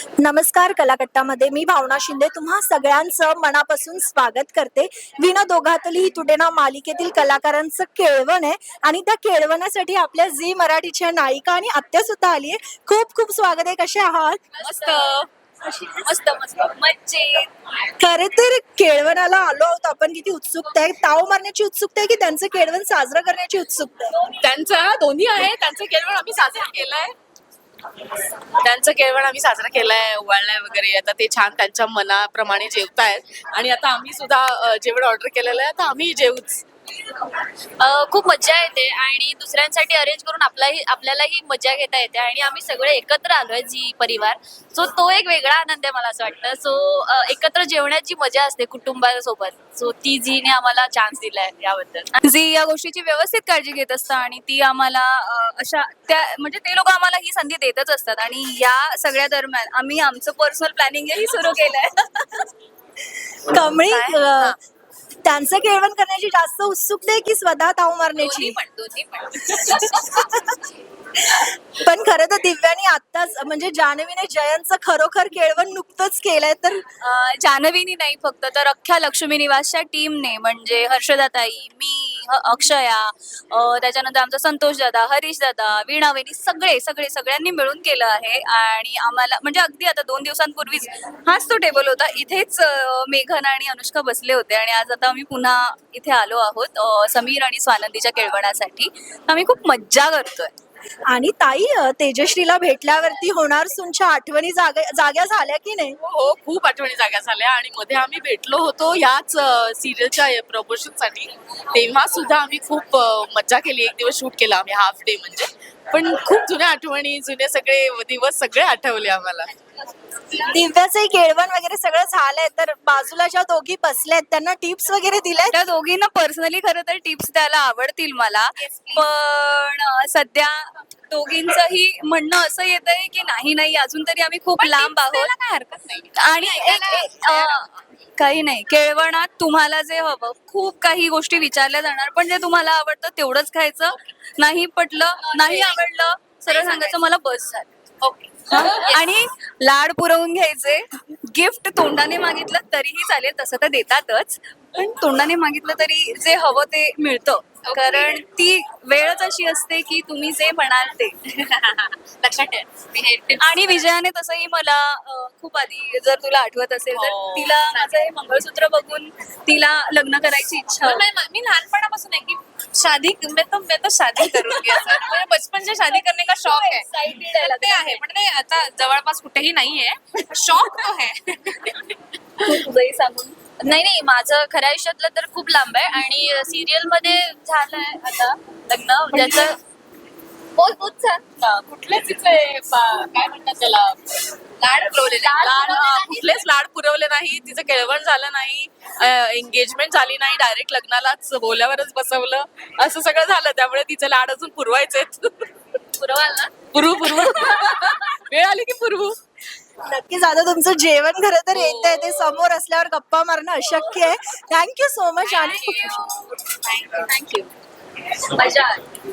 नमस्कार कलाकट्टामध्ये मी भावना शिंदे तुम्हा सगळ्यांचं मनापासून स्वागत करते. विना दोघातली तुटेना मालिकेतील कलाकारांचं केळवण आहे आणि त्या केळवणासाठी आपल्या झी मराठीच्या नायिका आणि आत्या सुद्धा आली आहे खूप खूप स्वागत आहे. कसे आहात? मस्त. मस्त मस्त. मज्जेत खरे तर केळवणाला आलो आहोत आपण. किती उत्सुकता आहे. ताव मारण्याची उत्सुकता आहे की त्यांचं केळवण साजरं करण्याची उत्सुकता आहे? त्यांचं दोन्ही आहे. त्यांचं केळवण आम्ही साजरा केलंय. त्यांचं केवळ आम्ही साजरा केलाय ओवाळलाय वगैरे. आता ते छान त्यांच्या मनाप्रमाणे जेवतायत. आणि आता आम्ही सुद्धा जेवण ऑर्डर केलेलं आहे. आता आम्ही जेवूच. खूप मजा येते आणि दुसऱ्यांसाठी अरेंज करून आपलाही आपल्यालाही मजा घेता येते आणि आम्ही सगळे एकत्र आलोय जी परिवार. सो तो एक वेगळा आनंद आहे मला असं वाटतं. सो एकत्र जेवण्याची मजा असते कुटुंबासोबत. सो ती जीने आम्हाला चान्स दिलाय याबद्दल. जी या गोष्टीची व्यवस्थित काळजी घेत असतं आणि ती आम्हाला अशा त्या म्हणजे ते लोक आम्हाला ही संधी देतच असतात आणि या सगळ्या दरम्यान आम्ही आमचं पर्सनल प्लॅनिंगही सुरू केलंय. कमळी त्यांचं केळवण करण्याची जास्त उत्सुकता आहे की स्वतः ताव मारण्याची? दोन्ही पण दोन्ही पण. पण खरं तर दिव्यानी आत्ताच म्हणजे जान्हवीने जयंतचं खरोखर केळवण नुकतंच केलंय तर? अ, जान्हवीनी नाही फक्त तर अख्ख्या लक्ष्मी निवासच्या टीमने म्हणजे हर्षदाताई मी अक्षया त्याच्यानंतर आमचा संतोष दादा हरीश दादा वीणा वेणी सगळे सगळे सगळ्यांनी मिळून केलं आहे. आणि आम्हाला म्हणजे अगदी आता दोन दिवसांपूर्वीच हाच तो टेबल होता. इथेच मेघन आणि अनुष्का बसले होते. आणि आज आता आम्ही पुन्हा इथे आलो आहोत समीर आणि स्वानंदीच्या केळवणासाठी. आम्ही खूप मज्जा करतोय. आणि ताई तेजश्रीला भेटल्यावरती होणार तुमच्या आठवणी जाग्या झाल्या की नाही? हो, हो खूप आठवणी जाग्या झाल्या आणि मध्ये आम्ही भेटलो होतो याच सिरियलच्या प्रमोशनसाठी तेव्हा सुद्धा आम्ही खूप मजा मज्जा केली. एक दिवस शूट केला आम्ही हाफ डे म्हणजे. पण खूप जुन्या आठवणी जुने सगळे दिवस सगळे आठवले आम्हाला. दिव्याचंही केळवण वगैरे सगळं झालंय तर बाजूला ज्या दोघी बसल्यात त्यांना टिप्स वगैरे दिल्यात? त्या दोघींना पर्सनली खरं तर टिप्स द्यायला आवडतील मला. पण अं, सध्या दोघींचंही म्हणणं असं येत आहे की नाही नाही अजून तरी आम्ही खूप लांब आहोत. आणि एक- एक, अं, काही नाही. केळवणात तुम्हाला जे हवं खूप काही गोष्टी विचारल्या जाणार पण जे तुम्हाला आवडतं तेवढंच खायचं. नाही पटलं नाही आवडलं सरळ सांगायचं मला बस झालं. ओके आणि लाड पुरवून घ्यायचे. गिफ्ट तोंडाने मागितलं तरीही चालेल तसं तर देतातच. पण तोंडाने मागितलं तरी जे हवं ते मिळतं. कारण ती वेळच अशी असते की तुम्ही जे म्हणाल ते. लक्षात ठेव. आणि विजयाने तसंही मला अं, खूप आधी जर तुला आठवत असेल तर हो. तिला माझं हे मंगळसूत्र बघून तिला लग्न करायची इच्छा होती. मैं- शादी मैं तो मैं तो शादी करूंगी असं. मुझे बचपन से शादी करने का शौक है तर ते आहे पण ते आता जवळपास कुठेही नाहीये. शौक तो है तू तुझंही सांगून. नाही नाही माझं खऱ्या आयुष्यातलं तर खूप लांब आहे. आणि सिरियलमध्ये झालंय आता लग्न. ज्याचं बोल बोल सांग. कुठलेच तिचे काय म्हणतात त्याला? लाड पुरवलेले लाड हा, कुठलेच लाड पुरवले नाही. तिचं केळवण झालं नाही. एंगेजमेंट झाली नाही. डायरेक्ट लग्नालाच बोल्यावरच बसवलं. असं सगळं झालं. त्यामुळे तिचे लाड अजून पुरवायचे पुरवाल ना? पुरवू पुरवू. वेळ आली की पुरवू. नक्कीच. आता तुमचं जेवण खरं तर येत आहे. ते समोर असल्यावर गप्पा मारणं अशक्य आहे. थँक्यू सो मच आणि खूप. थँक्यू थँक्यू मजा आली.